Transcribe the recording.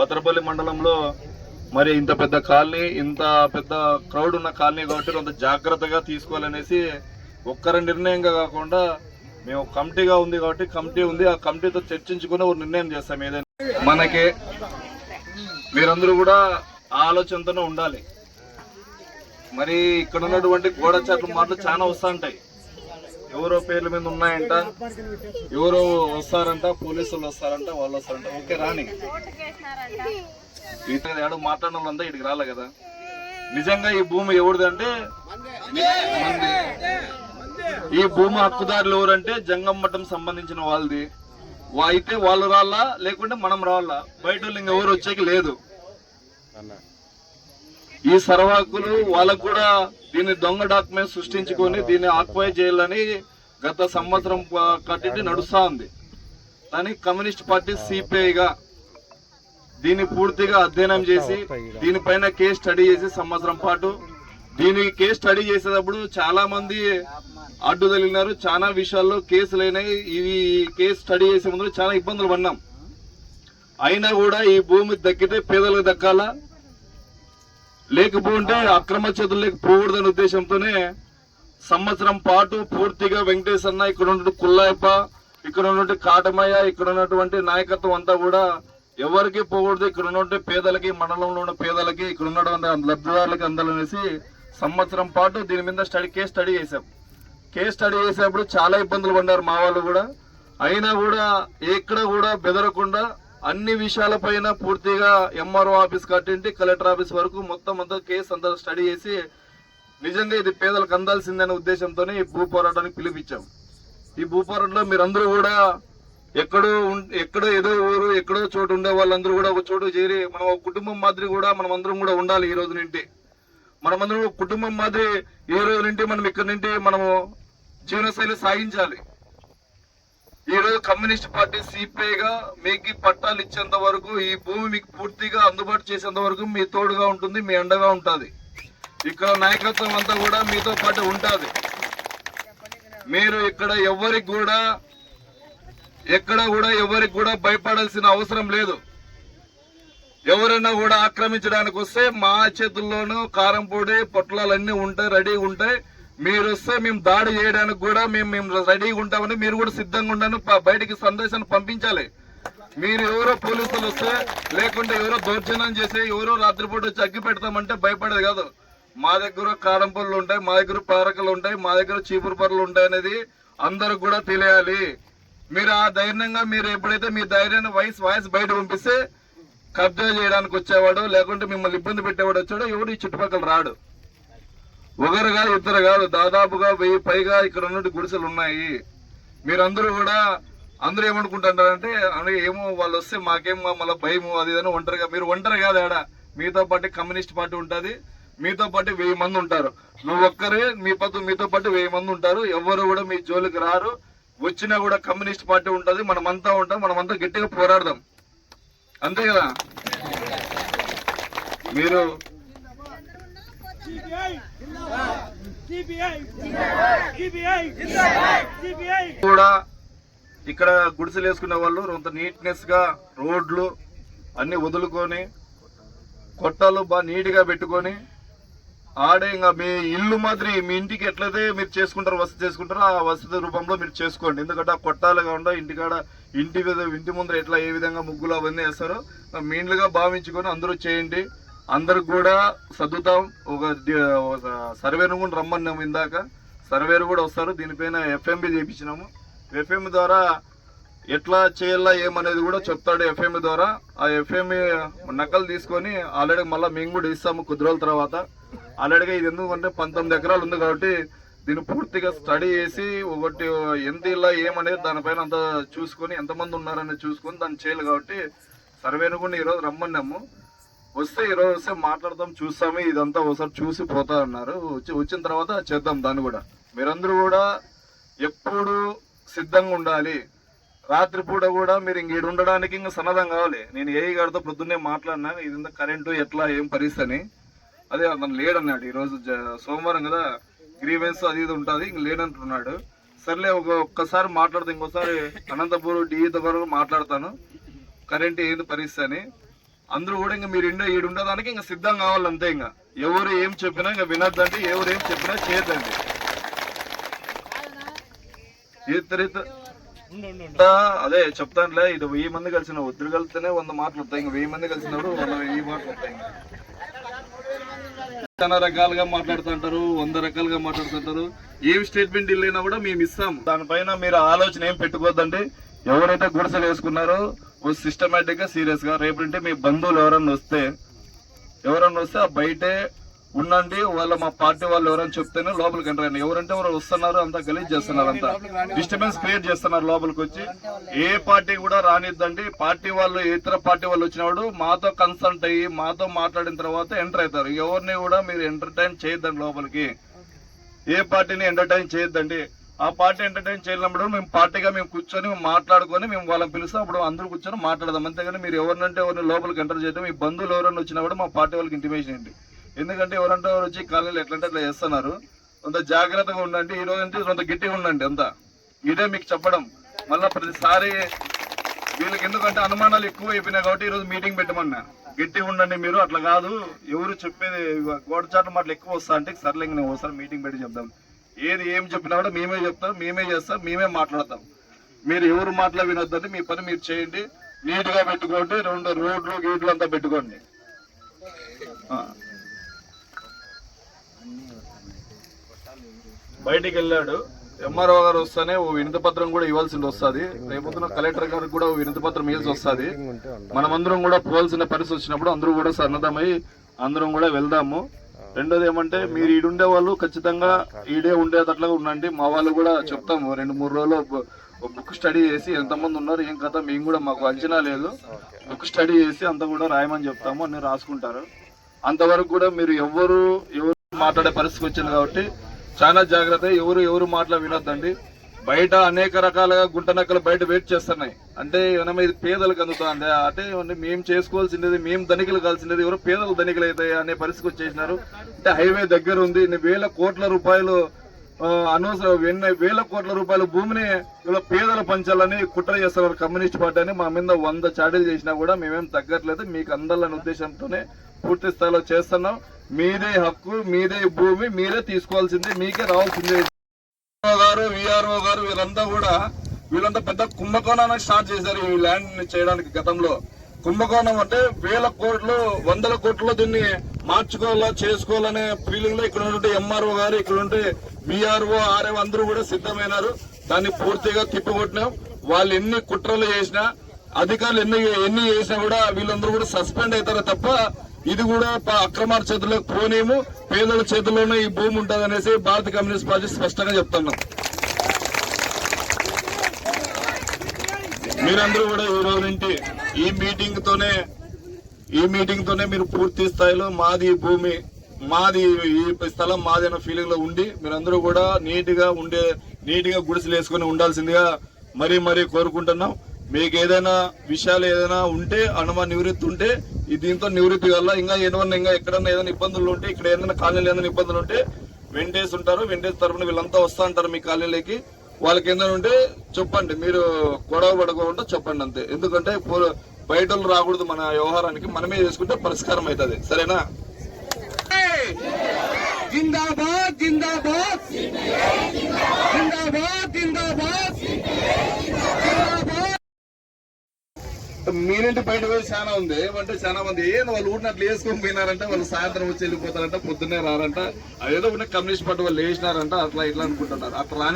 భద్రపల్లి మండలంలో మరి ఇంత పెద్ద కాలనీ ఇంత పెద్ద క్రౌడ్ ఉన్న కాలనీ కాబట్టి కొంత జాగ్రత్తగా తీసుకోవాలనేసి ఒక్కరి నిర్ణయంగా కాకుండా మేము కమిటీగా ఉంది కాబట్టి కమిటీ ఉంది. ఆ కమిటీతో చర్చించుకుని ఒక నిర్ణయం చేస్తాం ఏదైనా. మనకి మీరందరూ కూడా ఆలోచనతోనే ఉండాలి. మరి ఇక్కడ ఉన్నటువంటి గోడ చాట్ల మాటలు చాలా వస్తూ ఉంటాయి ఎవరో పేర్ల మీద ఉన్నాయంట. ఎవరో వస్తారంట పోలీసులు వస్తారంట వాళ్ళు వస్తారంట. ఓకే రాని. ఇతర ఏడో మాట్లాడిన వాళ్ళంతా ఇక్కడికి రాలే కదా. నిజంగా ఈ భూమి ఎవరిదంటే? మంది ఈ భూమి హక్కుదారులు ఎవరంటే? జంగం మఠం సంబంధించిన వాళ్ళది. వా- అయితే వాళ్ళు రాళ్ళా లేకుంటే మనం రావాలా బయట వాళ్ళు ఇంకెవరు వచ్చేకి లేదు. ఈ సర్వాకులు వాళ్ళకు కూడా దీన్ని దొంగ డాక్యుమెంట్ సృష్టించుకొని దీన్ని ఆక్వై చేయాలని గత సంవత్సరం కట్టి నడుస్తా ఉంది. కానీ కమ్యూనిస్ట్ పార్టీ సిపిఐగా దీన్ని పూర్తిగా అధ్యయనం చేసి దీనిపైన కేసు స్టడీ చేసి సంవత్సరం పాటు. దీనికి కేసు స్టడీ చేసేటప్పుడు చాలా మంది అడ్డు తగిలినారు. చాలా విషయాల్లో కేసులు అయినాయి. ఇవి కేసు స్టడీ చేసే ముందు చాలా ఇబ్బందులు పడినాం. అయినా కూడా ఈ భూమి దక్కితే పేదలకు దక్కాలా? లేకపోతే అక్రమ చేతుల్లోకి పోకూడదనే ఉద్దేశంతోనే సంవత్సరం పాటు పూర్తిగా వెంకటేశ్ అన్న ఇక్కడ ఉన్నటువంటి కుల్లాయప్ప ఇక్కడ ఉన్నటువంటి కాటమయ్య ఇక్కడ ఉన్నటువంటి నాయకత్వం అంతా కూడా ఎవరికి పోకూడదు. ఇక్కడ ఉన్నటువంటి పేదలకి మండలంలో ఉన్న పేదలకి ఇక్కడ ఉన్నటువంటి లబ్ధిదారులకి అందాలనేసి సంవత్సరం పాటు దీని మీద స్టడీ కేసు స్టడీ చేశాం. కేసు స్టడీ చేసేటప్పుడు చాలా ఇబ్బందులు పడ్డారు మా వాళ్ళు కూడా. అయినా కూడా ఎక్కడ కూడా బెదరకుండా అన్ని విషయాలపైన పూర్తిగా ఎంఆర్ఓ ఆఫీస్ కట్టింటి కలెక్టర్ ఆఫీస్ వరకు మొత్తం అంతా కేసు అంతా స్టడీ చేసి నిజంగా ఇది పేదలకు అందాల్సిందనే ఉద్దేశంతోనే ఈ భూ పోరాటానికి పిలిపించాం ఈ భూ పోరాటంలో మీరందరూ కూడా ఎక్కడో ఉం- ఎక్కడో ఏదో ఊరు ఎక్కడో చోటు ఉండే వాళ్ళందరూ కూడా ఒక చోటు చేరి మనం ఒక కుటుంబం మాదిరి కూడా మనం అందరం కూడా ఉండాలి ఈ రోజు నుండి. మనమందరం కుటుంబం మాదిరి ఈ రోజు నుండి మనం ఇక్కడ నుండి మనము జీవనశైలి సాగించాలి. ఈ రోజు కమ్యూనిస్ట్ పార్టీ సిపిఐగా మీకు పట్టాలు ఇచ్చేంత వరకు ఈ భూమి మీకు పూర్తిగా అందుబాటు చేసేంత వరకు మీ తోడుగా ఉంటుంది మీ అండగా ఉంటుంది. ఇక్కడ నాయకత్వం అంతా కూడా మీతో పాటు ఉంటుంది. మీరు ఇక్కడ ఎవరికి కూడా ఎక్కడ కూడా ఎవరికి కూడా భయపడాల్సిన అవసరం లేదు. ఎవరైనా కూడా ఆక్రమించడానికి వస్తే మా చేతుల్లోనూ కారం పొడి పొట్లాలన్నీ ఉంటాయి రెడీ ఉంటాయి. మీరు వస్తే మేము దాడి చేయడానికి కూడా మేము మేము రెడీగా ఉంటామని మీరు కూడా సిద్ధంగా ఉండను బయటికి సందేశాన్ని పంపించాలి. మీరు ఎవరో పోలీసులు వస్తే లేకుంటే ఎవరో దౌర్జన్యం చేసి ఎవరో రాత్రిపూట వచ్చి అగ్గి పెడతామంటే భయపడేది కాదు. మా దగ్గర కారం పళ్ళు ఉంటాయి మా దగ్గర పారకలు ఉంటాయి మా దగ్గర చీపురు పర్లు ఉంటాయి అనేది అందరికి కూడా తెలియాలి. మీరు ఆ ధైర్యంగా మీరు ఎప్పుడైతే మీ ధైర్యాన్ని వాయిస్ వాయిస్ బయట పంపిస్తే కబ్జా చేయడానికి వచ్చేవాడు లేకుంటే మిమ్మల్ని ఇబ్బంది పెట్టేవాడు వచ్చాడు ఎవడు ఈ చుట్టుపక్కల రాడు. ఒకరు కాదు ఇద్దరు కాదు. దాదాపుగా వెయ్యి పైగా ఇక్కడ ఉన్నట్టు గుడిసెలు ఉన్నాయి. మీరందరూ కూడా అందరూ ఏమనుకుంటారంటే అంటే ఏమో వాళ్ళు వస్తే మాకేమో మళ్ళీ భయము అది ఇదని ఒంటరిగా మీరు ఒంటరి కాదు ఆడ. మీతో పాటు కమ్యూనిస్ట్ పార్టీ ఉంటుంది. మీతో పాటు వెయ్యి మంది ఉంటారు. నువ్వు ఒక్కరే మీ పద్దు మీతో పాటు వెయ్యి మంది ఉంటారు. ఎవరు కూడా మీ జోలికి రారు. వచ్చినా కూడా కమ్యూనిస్ట్ పార్టీ ఉంటుంది. మనమంతా ఉంటాం. మనమంతా గట్టిగా పోరాడదాం. అంతే కదా? మీరు కూడా ఇక్కడ గుడిసెలు వేసుకునే వాళ్ళు కొంత నీట్నెస్గా రోడ్లు అన్ని వదులుకొని కొట్టాలు బాగా నీట్గా పెట్టుకొని ఆడే ఇంకా మీ ఇల్లు మాదిరి మీ ఇంటికి ఎట్లయితే మీరు చేసుకుంటారో వసతి చేసుకుంటారో ఆ వసతి రూపంలో మీరు చేసుకోండి. ఎందుకంటే ఆ కొట్టాలు కాకుండా ఇంటికాడ ఇంటి మీద ఇంటి ముందర ఎట్లా ఏ విధంగా ముగ్గులు అవన్నీ వేస్తారో మీ ఇండ్లుగా భావించుకొని అందరూ చేయండి. అందరికి కూడా సర్దుతాం. ఒక సర్వేను కూడా రమ్మన్నాము ఇందాక. సర్వేరు కూడా వస్తారు. దీనిపైన ఎఫ్ఎంబి చేయించినాము. ఎఫ్ఎం ద్వారా ఎట్లా చేయాలా ఏమనేది కూడా చెప్తాడు ఎఫ్ఎం ద్వారా. ఆ ఎఫ్ఎం నకలు తీసుకొని ఆల్రెడీ మళ్ళీ మేము కూడా ఇస్తాము కొద్ది రోజుల తర్వాత. ఆల్రెడీగా ఇది ఎందుకంటే పంతొమ్మిది ఎకరాలు ఉంది కాబట్టి దీన్ని పూర్తిగా స్టడీ చేసి ఒకటి ఎంత ఇలా ఏమనేది దానిపైన అంతా చూసుకొని ఎంతమంది ఉన్నారని చూసుకొని దాన్ని చేయాలి కాబట్టి సర్వేను కూడా ఈరోజు రమ్మన్నాము. వస్తే ఈరోజు వస్తే మాట్లాడదాం చూస్తాము ఇదంతా ఒకసారి చూసి పోతా అన్నారు. వచ్చి వచ్చిన తర్వాత చేద్దాం దాన్ని కూడా. మీరందరూ కూడా ఎప్పుడు సిద్ధంగా ఉండాలి. రాత్రిపూట కూడా మీరు ఇంక ఉండడానికి ఇంకా సన్నద్ధం కావాలి. నేను ఏ గారితో పొద్దున్నే మాట్లాడినా ఇది కరెంటు ఎట్లా ఏం పరిస్థితి అని. అదే అతను లేడన్నాడు. ఈరోజు జ- సోమవారం కదా గ్రీవెన్స్ అది ఇది ఉంటుంది ఇంక లేడంటున్నాడు సర్లే ఒక ఒక్కసారి మాట్లాడితే ఇంకోసారి అనంతపూర్ డిఈతో వరకు మాట్లాడతాను. కరెంట్ ఏంది పరిస్థితి అని. అందరూ కూడా ఇంకా మీరు ఇండ ఈడు ఉండడానికి ఇంకా సిద్ధం కావాలి అంతే ఇంకా. ఎవరు ఏం చెప్పినా ఇంకా వినొద్దండి ఎవరు ఏం చెప్పినా ఆ, అదే చెప్తానులే ఇది వెయ్యి మంది కలిసిన ఒత్తిడి కలిస్తేనే వంద మాటలు వస్తాయి. ఇంకా వెయ్యి మంది కలిసినప్పుడు వంద వెయ్యి మాటలు వస్తాయి. చాలా రకాలుగా మాట్లాడుతుంటారు వంద రకాలుగా మాట్లాడుతుంటారు. ఏం స్టేట్మెంట్ ఇల్లేనా కూడా మేము ఇస్తాం దానిపైన మీరు ఆలోచన ఏం పెట్టుకోవద్దండి. ఎవరైతే గుడిసెలు వేసుకున్నారో సిస్టమేటిక్గా సీరియస్గా రేపంటే మీ బంధువులు ఎవరన్నా వస్తే ఎవరన్నా వస్తే ఆ బయటే ఉండండి వాళ్ళ మా పార్టీ వాళ్ళు ఎవరైనా చెప్తేనే లోపలికి ఎంటర్ అయ్యండి ఎవరంటే ఎవరు వస్తున్నారు అంతా గలీజ్ చేస్తున్నారు అంతా. డిస్టర్బెన్స్ క్రియేట్ చేస్తున్నారు లోపలికి వచ్చి. ఏ పార్టీ కూడా రానిద్దండి. పార్టీ వాళ్ళు ఇతర పార్టీ వాళ్ళు వచ్చినప్పుడు మాతో కన్సల్ట్ అయ్యి మాతో మాట్లాడిన తర్వాత ఎంటర్ అవుతారు. ఎవరిని కూడా మీరు ఎంటర్టైన్ చేయొద్దండి లోపలికి. ఏ పార్టీని ఎంటర్టైన్ చేయొద్దండి. ఆ పార్టీ ఎంటర్టైన్ చేయనప్పుడు మేము పార్టీగా మేము కూర్చొని మేము మాట్లాడుకొని మేము వాళ్ళని పిలుస్తాం. అప్పుడు అందరూ కూర్చొని మాట్లాడదాం. అంతేగాని మీరు ఎవరినంటే ఎవరిని లోపలికి ఎంటర్ చేయడం మీ బంధువులు ఎవరైనా వచ్చినా కూడా మా పార్టీ వాళ్ళకి ఇంటిమేషన్ ఏంటి ఎందుకంటే ఎవరంటే ఎవరు వచ్చి కాలనీలు ఎట్లంటే అట్లా చేస్తున్నారు. కొంత జాగ్రత్తగా ఉండండి. ఈ రోజు అంటే కొంత గట్టిగా ఉండండి అంతా. ఇదే మీకు చెప్పడం. మళ్ళీ ప్రతిసారి వీళ్ళకి ఎందుకంటే అనుమానాలు ఎక్కువ అయిపోయినాయి కాబట్టి ఈ రోజు మీటింగ్ పెట్టమన్నా. గట్టిగా ఉండండి మీరు. అట్లా కాదు. ఎవరు చెప్పేది? గోడచాట్ల మాటలు ఎక్కువ వస్తా అంటే సర్లే నేను ఒకసారి మీటింగ్ పెట్టి చెప్దాం. ఏది ఏం చెప్పినా కూడా మేమే చెప్తాం మేమే చేస్తాం మేమే మాట్లాడతాం. మీరు ఎవరు మాటలు వినొద్దండి మీ పని మీరు చేయండి. నీట్గా పెట్టుకోండి రెండు రోడ్లు గేట్లు అంతా పెట్టుకోండి. బయటికి వెళ్ళాడు. ఎంఆర్ఓ గారు వస్తేనే ఓ వినతి పత్రం కూడా ఇవ్వాల్సింది వస్తుంది. రేపొద్దున కలెక్టర్ గారికి కూడా ఓ వినతి పత్రం ఇవ్వాల్సి వస్తుంది. మనమందరం కూడా పోవాల్సిన పరిస్థితి వచ్చినప్పుడు అందరూ కూడా సన్నద్ధమై అందరం కూడా వెళ్దాము. రెండోది ఏమంటే మీరు ఈడుండే వాళ్ళు ఖచ్చితంగా ఈడే ఉండేటట్లుగా ఉండండి. మా వాళ్ళు కూడా చెప్తాము రెండు మూడు రోజులు బుక్ స్టడీ చేసి ఎంతమంది ఉన్నారు ఏం కథ మేము కూడా మాకు అంచనా లేదు. బుక్ స్టడీ చేసి అంతా కూడా రాయమని చెప్తాము అన్ని రాసుకుంటారు. అంతవరకు కూడా మీరు ఎవరు ఎవరు మాట్లాడే పరిస్థితి వచ్చింది కాబట్టి చాలా జాగ్రత్త. ఎవరు ఎవరు మాటలు వినొద్దండి. బయట అనేక రకాలుగా గుంటనక్కలు బయట వెయిట్ చేస్తున్నాయి. అంటే ఏమైనా ఇది పేదలకు అందుతుంది? అంటే మేము చేసుకోవాల్సింది మేము ధనికులు కాల్సింది ఎవరో పేదలు ధనికులు అవుతాయి అనే పరిస్థితికి వచ్చేసినారు. అంటే హైవే దగ్గర ఉంది వేల కోట్ల రూపాయలు ఆ, అనవసరం ఎన్ని వేల కోట్ల రూపాయల భూమిని ఇలా పేదలు పంచాలని కుట్ర చేస్తున్నారు కమ్యూనిస్ట్ పార్టీ అని మా మీద వంద చాడీలు చేసినా కూడా మేమేం తగ్గట్లేదు. మీకు అందర్లని ఉద్దేశంతోనే పూర్తి స్థాయిలో చేస్తున్నాం. మీదే హక్కు మీదే భూమి మీరే తీసుకోవాల్సిందే మీకే రావాల్సిందే. గారు విఆర్ఓ గారు వీరంతా కూడా వీళ్ళంతా పెద్ద కుంభకోణాన్ని స్టార్ట్ చేశారు ఈ ల్యాండ్ చేయడానికి గతంలో. కుంభకోణం అంటే వేల కోట్లు వందల కోట్లు దీన్ని మార్చుకోవాలా చేసుకోవాలనే ఫీలింగ్లో ఇక్కడ ఉంటే ఎంఆర్ఓ గారు ఇక్కడ ఉంటే విఆర్ఓ ఆర్ఏ అందరూ కూడా సిద్ధమైనారు. దాన్ని పూర్తిగా తిప్పికొట్టినాం. వాళ్ళు ఎన్ని కుట్రలు చేసినా అధికారులు ఎన్ని ఎన్ని చేసినా కూడా వీళ్ళందరూ కూడా సస్పెండ్ అవుతారు తప్ప ఇది కూడా ప- అక్రమాల చేతుల్లోకి పోనేము పేదల చేతుల్లోనే ఈ భూమి ఉంటుంది అనేసి భారత కమ్యూనిస్ట్ పార్టీ స్పష్టంగా చెప్తున్నాం. మీరందరూ కూడా ఈ రోజు నుంచి ఈ మీటింగ్ తోనే ఈ మీటింగ్ తోనే మీరు పూర్తి స్థాయిలో మాది భూమి మాది ఈ స్థలం మాది అన్న ఫీలింగ్లో ఉండి మీరందరూ కూడా నీట్గా ఉండే నీట్గా గుడిసెలు వేసుకుని ఉండాల్సిందిగా మరీ మరీ కోరుకుంటున్నాం. మీకు ఏదైనా విషయాలు ఏదైనా ఉంటే అనుమా నివృత్తి ఉంటే ఈ దీంతో నివృత్తి వల్ల ఇంకా ఏదైనా ఇంకా ఎక్కడన్నా ఏదైనా ఇబ్బందులు ఉంటే ఇక్కడ ఏదైనా కాలనీలో ఏదైనా ఇబ్బందులు ఉంటే వెంటేస్ ఉంటారు. వెంటేసి తరపున వీళ్ళంతా వస్తా ఉంటారు మీ కాలనీలోకి. వాళ్ళకి ఏదైనా ఉంటే చెప్పండి మీరు గొడవ పడకుండా చెప్పండి అంతే. ఎందుకంటే బయట రాకూడదు మన వ్యవహారానికి మనమే చేసుకుంటే పరిష్కారం అవుతుంది. సరేనా? మీరేంటి బయట పోయి చాలా ఉంది అంటే చాలా మంది ఏం వాళ్ళు ఊరిని అట్లా వేసుకొని పోయినారంటే వాళ్ళు సాయంత్రం వచ్చి వెళ్ళిపోతారంట పొద్దున్నే రారంట. అదేదో ఉన్న కమ్యూనిస్ట్ పార్టీ వాళ్ళు వేసినారంట అట్లా ఇట్లా అనుకుంటున్నారు. అట్లా రాని